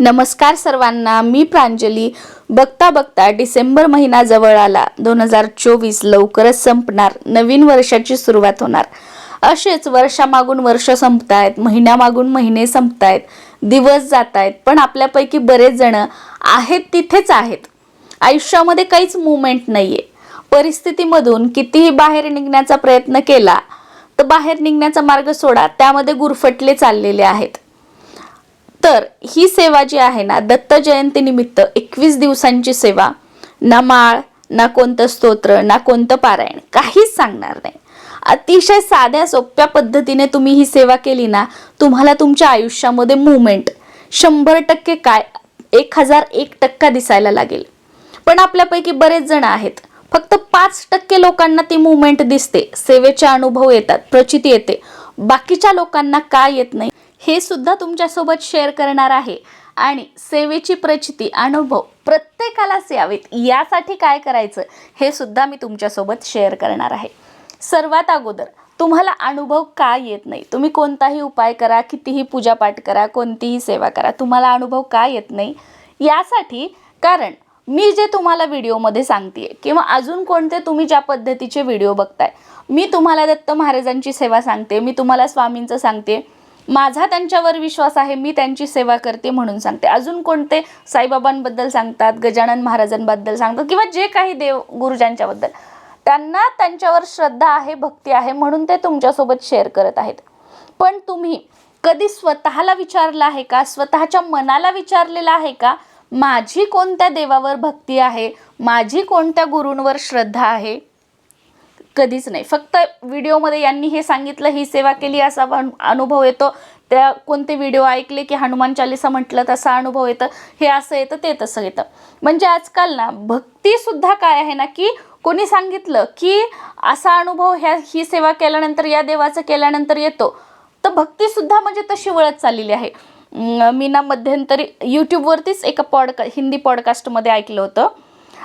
नमस्कार सर्वांना मी प्रांजली. बघता बघता डिसेंबर महिना जवळ आला. दोन हजार चोवीस लवकरच संपणार. नवीन वर्षाची सुरुवात होणार. असेच वर्षामागून वर्ष संपतायत महिन्यामागून महिने संपतायत दिवस जात आहेत पण आपल्यापैकी बरेच जण आहेत तिथेच आहेत. आयुष्यामध्ये काहीच मुवमेंट नाही आहे परिस्थितीमधून कितीही बाहेर निघण्याचा प्रयत्न केला तर बाहेर निघण्याचा मार्ग सोडा. त्यामध्ये गुरफटले चाललेले आहेत. तर ही सेवा जी आहे ना दत्त जयंतीनिमित्त एकवीस दिवसांची सेवा ना माळ ना कोणतं स्तोत्र ना कोणतं पारायण काहीच सांगणार नाही. अतिशय साध्या सोप्या पद्धतीने तुम्ही ही सेवा केली ना तुम्हाला तुमच्या आयुष्यामध्ये मुवमेंट शंभर टक्के काय एक हजार एक टक्का दिसायला लागेल. पण आपल्यापैकी बरेच जण आहेत फक्त पाच टक्के लोकांना ती मुवमेंट दिसते सेवेचे अनुभव येतात प्रचिती येते. बाकीच्या लोकांना काय येत नाही हे सुद्धा तुमच्यासोबत शेअर करणार आहे. आणि सेवेची प्रचिती अनुभव प्रत्येकालाच यावेत. यासाठी काय करायचं हे सुद्धा मी तुमच्यासोबत शेअर करणार आहे. सर्वात अगोदर तुम्हाला अनुभव का येत नाही? तुम्ही कोणताही उपाय करा कितीही पूजापाठ करा कोणतीही सेवा करा तुम्हाला अनुभव का येत नाही? यासाठी कारण मी जे तुम्हाला व्हिडिओमध्ये सांगते किंवा अजून कोणते तुम्ही ज्या पद्धतीचे व्हिडिओ बघताय मी तुम्हाला दत्त महाराजांची सेवा सांगते मी तुम्हाला स्वामींचं सांगते माझा त्यांच्यावर विश्वास आहे मी त्यांची सेवा करते म्हणून सांगते. अजून कोणते साईबाबांबद्दल सांगतात गजानन महाराजांबद्दल सांगतात किंवा जे काही देव गुरुजांच्याबद्दल? त्यांना त्यांच्यावर श्रद्धा आहे भक्ती आहे म्हणून ते तुमच्यासोबत शेअर करत आहेत. पण तुम्ही कधी स्वतःला विचारलं आहे का? स्वतःच्या मनाला विचारलेलं आहे का? माझी कोणत्या देवावर भक्ती आहे? माझी कोणत्या गुरूंवर श्रद्धा आहे? कधीच नाही. फक्त व्हिडिओमध्ये यांनी हे सांगितलं ही सेवा केली असा अनु- अनुभव येतो. त्या कोणते व्हिडिओ ऐकले की हनुमान चालिसा म्हटलं तसा अनुभव येतं. हे असं येतं ते तसं येतं. म्हणजे आजकाल ना भक्तीसुद्धा काय आहे ना की कोणी सांगितलं की असा अनुभव ह्या ही सेवा केल्यानंतर या देवाचं केल्यानंतर येतो. तर भक्तीसुद्धा म्हणजे तशी वळत चाललेली आहे. मी ना मध्यंतरी यूट्यूबवरतीच एका पॉडका हिंदी पॉडकास्टमध्ये ऐकलं होतं.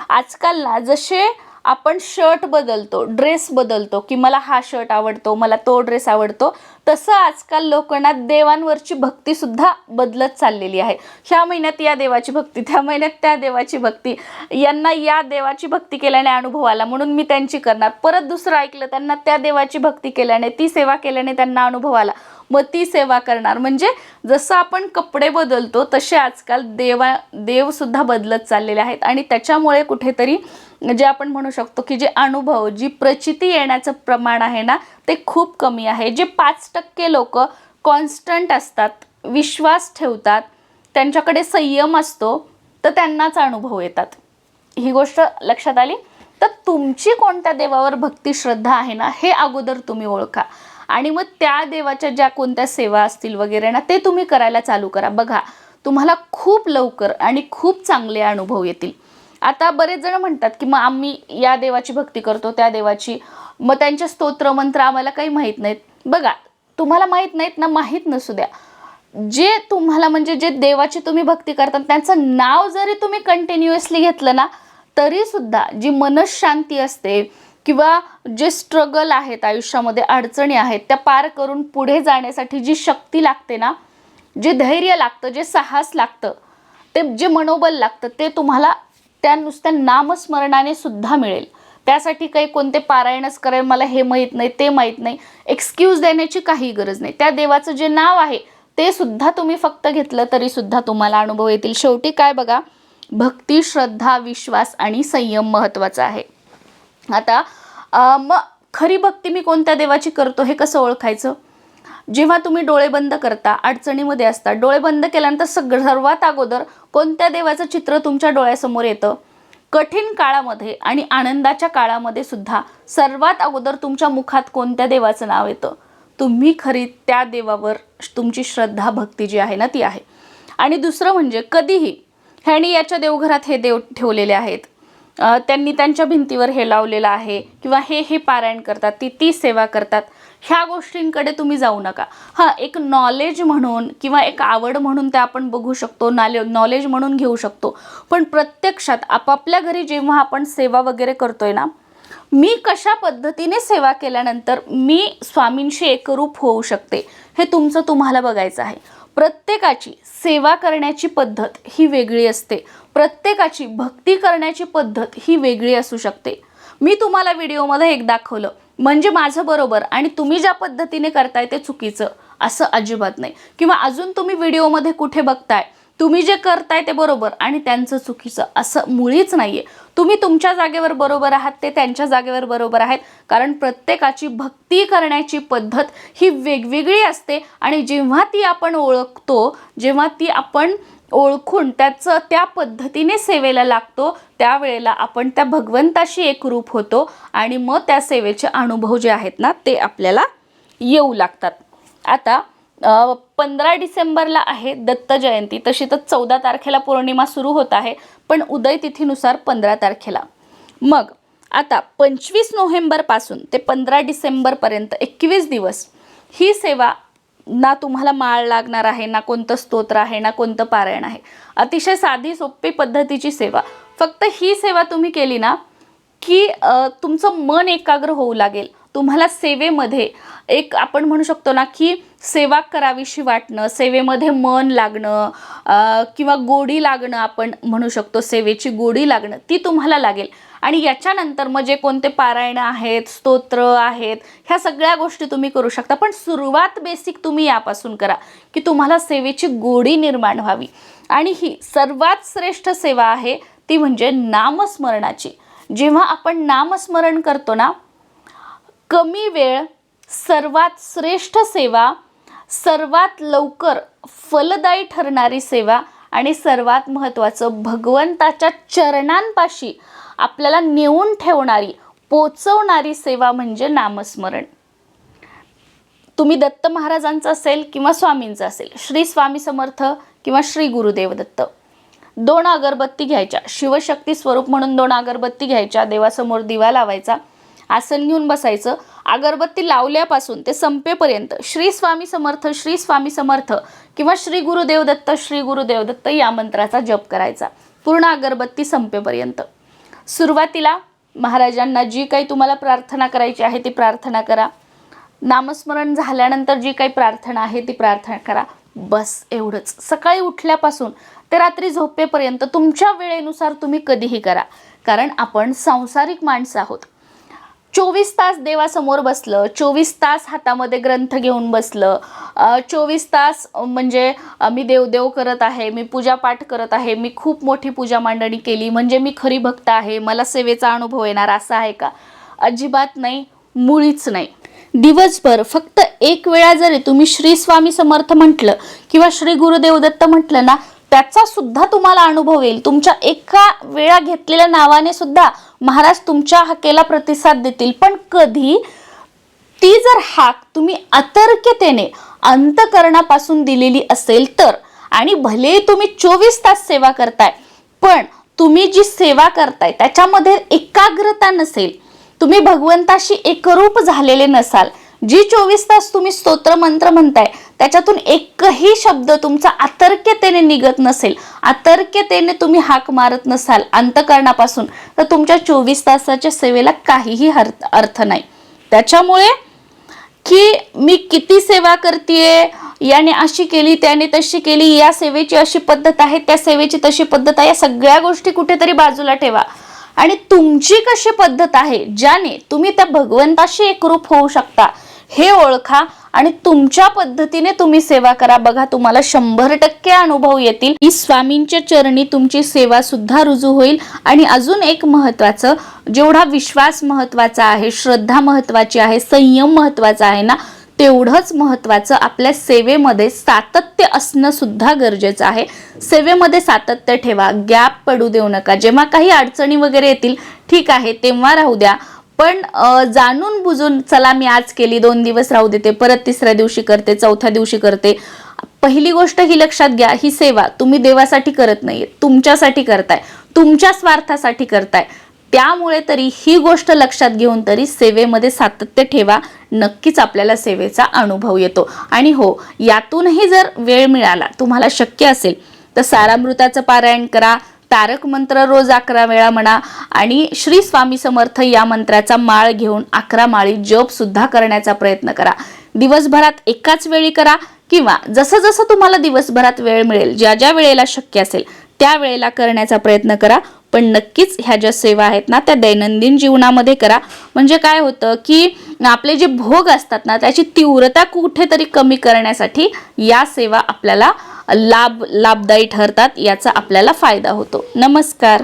आजकाल ना जसे आपण शर्ट बदलतो ड्रेस बदलतो की मला हा शर्ट आवडतो मला तो ड्रेस आवडतो तसं आजकाल लोकांना देवांवरची भक्तीसुद्धा बदलत चाललेली आहे. ह्या महिन्यात या देवाची भक्ती त्या महिन्यात त्या देवाची भक्ती यांना या देवाची भक्ती केल्याने अनुभव आला म्हणून मी त्यांची करणार. परत दुसरं ऐकलं त्यांना त्या देवाची भक्ती केल्याने ती सेवा केल्याने त्यांना अनुभव आला. मग ती सेवा करणार. म्हणजे जसं आपण कपडे बदलतो तसे आजकाल देवा देवसुद्धा बदलत चाललेले आहेत. आणि त्याच्यामुळे कुठेतरी जे आपण म्हणू शकतो की जे अनुभव जी प्रचिती येण्याचं प्रमाण आहे ना ते खूप कमी आहे. जे पाच टक्के लोक कॉन्स्टंट असतात विश्वास ठेवतात त्यांच्याकडे संयम असतो तर त्यांनाच अनुभव येतात. ही गोष्ट लक्षात आली? तर तुमची कोणत्या देवावर भक्ती श्रद्धा आहे ना हे अगोदर तुम्ही ओळखा. आणि मग त्या देवाच्या ज्या कोणत्या सेवा असतील वगैरे ना ते तुम्ही करायला चालू करा. बघा तुम्हाला खूप लवकर आणि खूप चांगले अनुभव येतील. आता बरेच जण म्हणतात की मग आम्ही या देवाची भक्ती करतो त्या देवाची. मग त्यांचे स्तोत्र मंत्र आम्हाला काही माहीत नाहीत. बघा तुम्हाला माहीत नाहीत ना माहीत नसू द्या. जे तुम्हाला म्हणजे जे देवाची तुम्ही भक्ती करता त्यांचं नाव जरी तुम्ही कंटिन्युअसली घेतलं ना तरीसुद्धा जी मनशांती असते किंवा जे स्ट्रगल आहेत आयुष्यामध्ये अडचणी आहेत त्या पार करून पुढे जाण्यासाठी जी शक्ती लागते ना जे धैर्य लागतं जे साहस लागतं ते जे मनोबल लागतं ते तुम्हाला त्या नुसत्या नामस्मरणाने सुद्धा मिळेल. त्यासाठी काही कोणते पारायणच करेल मला हे माहीत नाही ते माहीत नाही एक्सक्यूज देण्याची काही गरज नाही. त्या देवाचं जे नाव आहे ते सुद्धा तुम्ही फक्त घेतलं तरी सुद्धा तुम्हाला अनुभव येतील. शेवटी काय बघा भक्ती श्रद्धा विश्वास आणि संयम महत्त्वाचा आहे. आता मग खरी भक्ती मी कोणत्या देवाची करतो हे कसं ओळखायचं? जेव्हा तुम्ही डोळे बंद करता अडचणीमध्ये असता डोळे बंद केल्यानंतर सग सर्वात अगोदर कोणत्या देवाचं चित्र तुमच्या डोळ्यासमोर येतं? कठीण काळामध्ये आणि आनंदाच्या काळामध्ये सुद्धा सर्वात अगोदर तुमच्या मुखात कोणत्या देवाचं नाव येतं? तुम्ही खरी त्या देवावर तुमची श्रद्धा भक्ती जी आहे ना ती आहे. आणि दुसरं म्हणजे कधीही ह्यानी याच्या देवघरात हे देव ठेवलेले आहेत. त्यांनी त्यांच्या भिंतीवर हे लावलेलं आहे किंवा हे हे पारायण करतात ती ती सेवा करतात. ह्या गोष्टींकडे तुम्ही जाऊ नका. हां एक नॉलेज म्हणून किंवा एक आवड म्हणून ते आपण बघू शकतो नाले नॉलेज म्हणून घेऊ शकतो. पण प्रत्यक्षात आपापल्या घरी जेव्हा आपण सेवा वगैरे करतोय ना मी कशा पद्धतीने सेवा केल्यानंतर मी स्वामींशी एकरूप होऊ शकते हे तुमचं तुम्हाला बघायचं आहे. प्रत्येकाची सेवा करण्याची पद्धत ही वेगळी असते. प्रत्येकाची भक्ती करण्याची पद्धत ही वेगळी असू शकते. मी तुम्हाला व्हिडिओमध्ये एक दाखवलं. म्हणजे माझं बरोबर आणि तुम्ही ज्या पद्धतीने करताय ते चुकीचं. असं अजिबात नाही. किंवा अजून तुम्ही व्हिडिओमध्ये कुठे बघताय तुम्ही जे करताय ते बरोबर आणि त्यांचं चुकीचं असं मुळीच नाहीये. तुम्ही तुमच्या जागेवर बरोबर आहात ते त्यांच्या जागेवर बरोबर आहेत. कारण प्रत्येकाची भक्ती करण्याची पद्धत ही वेगवेगळी असते आणि जेव्हा ती आपण ओळखतो जेव्हा ती आपण ओळखून त्याचं त्या पद्धतीने सेवेला लागतो त्यावेळेला आपण त्या भगवंताशी एकरूप होतो आणि मग त्या सेवेचे अनुभव जे आहेत ना ते आपल्याला येऊ लागतात. आता पंधरा डिसेंबरला आहे दत्त जयंती. तशी तर चौदा तारखेला पौर्णिमा सुरू होत आहे पण उदय तिथीनुसार पंधरा तारखेला. मग आता पंचवीस नोव्हेंबरपासून ते पंधरा डिसेंबरपर्यंत एकवीस दिवस ही सेवा ना तुम्हाला माळ लागणार आहे ना कोणतं स्तोत्र आहे ना कोणतं पारायण आहे. अतिशय साधी सोपी पद्धतीची सेवा. फक्त ही सेवा तुम्ही केली ना की तुमचं मन एकाग्र होऊ लागेल. तुम्हाला सेवेमध्ये एक आपण म्हणू शकतो ना की सेवा करावीशी वाटणं सेवेमध्ये मन लागणं किंवा गोडी लागणं आपण म्हणू शकतो सेवेची गोडी लागणं ती तुम्हाला लागेल. आणि याच्यानंतर मग जे कोणते पारायणं आहेत स्तोत्र आहेत ह्या सगळ्या गोष्टी तुम्ही करू शकता. पण सुरुवात बेसिक तुम्ही यापासून करा की तुम्हाला सेवेची गोडी निर्माण व्हावी. आणि ही सर्वात श्रेष्ठ सेवा आहे ती म्हणजे नामस्मरणाची. जेव्हा आपण नामस्मरण करतो ना कमी वेळ सर्वात श्रेष्ठ सेवा सर्वात लवकर फलदायी ठरणारी सेवा आणि सर्वात महत्त्वाचं भगवंताच्या चरणांपाशी आपल्याला नेऊन ठेवणारी पोचवणारी सेवा म्हणजे नामस्मरण. तुम्ही दत्त महाराजांचं असेल किंवा स्वामींचं असेल श्री स्वामी समर्थ किंवा श्री गुरुदेव दत्त दोन अगरबत्ती घ्यायच्या. शिवशक्ती स्वरूप म्हणून दोन अगरबत्ती घ्यायच्या देवासमोर दिवा लावायचा आसन घेऊन बसायचं. अगरबत्ती लावल्यापासून ते संपेपर्यंत श्री स्वामी समर्थ श्री स्वामी समर्थ किंवा श्री गुरुदेव दत्त श्री गुरुदेव दत्त या मंत्राचा जप करायचा. पूर्ण अगरबत्ती संपेपर्यंत. सुरुवातीला महाराजांना जी काही तुम्हाला प्रार्थना करायची आहे ती प्रार्थना करा. नामस्मरण झाल्यानंतर जी काही प्रार्थना आहे ती प्रार्थना करा. बस एवढंच. सकाळी उठल्यापासून ते रात्री झोपेपर्यंत तुमच्या वेळेनुसार तुम्ही कधीही करा. कारण आपण सांसारिक माणसं आहोत. चोवीस तास देवासमोर बसलं चोवीस तास हातामध्ये ग्रंथ घेऊन बसलं चोवीस तास म्हणजे मी देवदेव करत आहे मी पूजापाठ करत आहे मी खूप मोठी पूजा मांडणी केली म्हणजे मी खरी भक्त आहे मला सेवेचा अनुभव येणार असा आहे का? अजिबात नाही मुळीच नाही. दिवसभर फक्त एक वेळा जरी तुम्ही श्री स्वामी समर्थ म्हटलं किंवा श्री गुरुदेव दत्त म्हटलं ना त्याचा सुद्धा तुम्हाला अनुभव येईल. तुमच्या एका वेळा घेतलेल्या नावाने सुद्धा महाराज तुमच्या हाकेला प्रतिसाद देतील पण कधी ती जर हाक तुम्ही अतर्क्यतेने अंतकरणापासून दिलेली असेल तर. आणि भले तुम्ही चोवीस तास सेवा करताय पण तुम्ही जी सेवा करताय त्याच्यामध्ये एकाग्रता नसेल. तुम्ही भगवंताशी एकरूप झालेले नसाल. जी चोवीस तास तुम्ही स्तोत्र मंत्र म्हणताय त्याच्यातून एकही शब्द तुमचा अतर्क्यतेने निघत नसेल अतर्क्यतेने तुम्ही हाक मारत नसाल अंतकरणापासून तर तुमच्या चोवीस तासाच्या सेवेला काहीही अर्थ नाही. त्याच्यामुळे की मी किती सेवा करतेय याने अशी केली त्याने तशी केली या सेवेची अशी पद्धत आहे त्या सेवेची तशी पद्धत आहे या सगळ्या गोष्टी कुठेतरी बाजूला ठेवा. आणि तुमची कशी पद्धत आहे ज्याने तुम्ही त्या भगवंताशी एकरूप होऊ शकता हे ओळखा आणि तुमच्या पद्धतीने तुम्ही सेवा करा. बघा तुम्हाला शंभर टक्के अनुभव येतील. की स्वामींच्या चरणी तुमची सेवा सुद्धा रुजू होईल. आणि अजून एक महत्वाचं जेवढा विश्वास महत्त्वाचा आहे श्रद्धा महत्वाची आहे संयम महत्त्वाचा आहे ना तेवढंच महत्वाचं आपल्या सेवेमध्ये सातत्य असणं सुद्धा गरजेचं आहे. सेवेमध्ये सातत्य ठेवा. गॅप पडू देऊ नका. जेव्हा काही अडचणी वगैरे येतील ठीक आहे तेव्हा राहू द्या. पण जाणून बुजून चला मी आज केली दोन दिवस राहू देते परत तिसऱ्या दिवशी करते चौथ्या दिवशी करते. पहिली गोष्ट ही लक्षात घ्या ही सेवा तुम्ही देवासाठी करत नाहीये तुमच्यासाठी करताय तुमच्या स्वार्थासाठी करताय. त्यामुळे तरी ही गोष्ट लक्षात घेऊन तरी सेवेमध्ये सातत्य ठेवा नक्कीच आपल्याला सेवेचा अनुभव येतो. आणि हो यातूनही जर वेळ मिळाला तुम्हाला शक्य असेल तर सारामृताचं पारायण करा तारक मंत्र रोज अकरा वेळा म्हणा आणि श्री स्वामी समर्थ या मंत्राचा माळ घेऊन अकरा माळी जप सुद्धा करण्याचा प्रयत्न करा. दिवसभरात एकाच वेळी करा किंवा जसं जसं तुम्हाला दिवसभरात वेळ मिळेल ज्या ज्या वेळेला शक्य असेल त्या वेळेला करण्याचा प्रयत्न करा. पण नक्कीच ह्या ज्या सेवा आहेत ना त्या दैनंदिन जीवनामध्ये करा. म्हणजे काय होतं की आपले जे भोग असतात ना त्याची तीव्रता कुठेतरी कमी करण्यासाठी या सेवा आपल्याला लाभ लाभदायी ठरतात याचा आपल्याला फायदा होतो. नमस्कार.